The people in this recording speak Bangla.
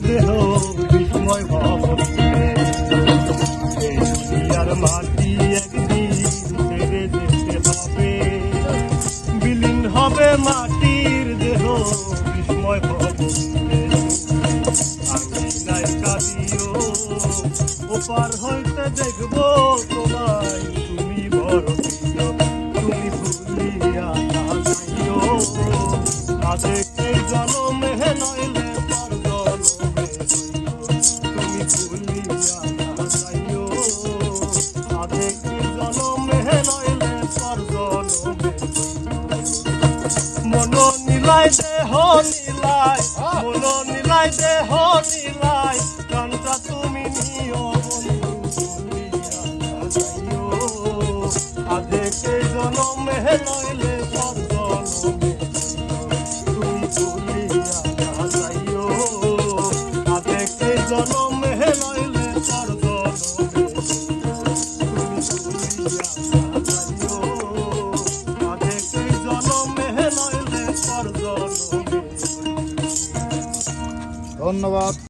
দেহ বিস্ময় আর মাটি একদিন ছেড়ে যেতে হবে বিলীন হবে মাটির দেহ বিস্ময় আমি নাই কাঁদিও ওপার হইতে দেখব তোমায় তুমি বড় তুমি ভুলিয়া না যাইও আজে এই জনমে নইলে নিলাই দেহ নিলাই নিলাই দেহ নিলাই গানটা তুমি নিও আধে কে জনমে নইলে তুমি বলিয়া যাইও আধে কে জনমে ধন্যবাদ।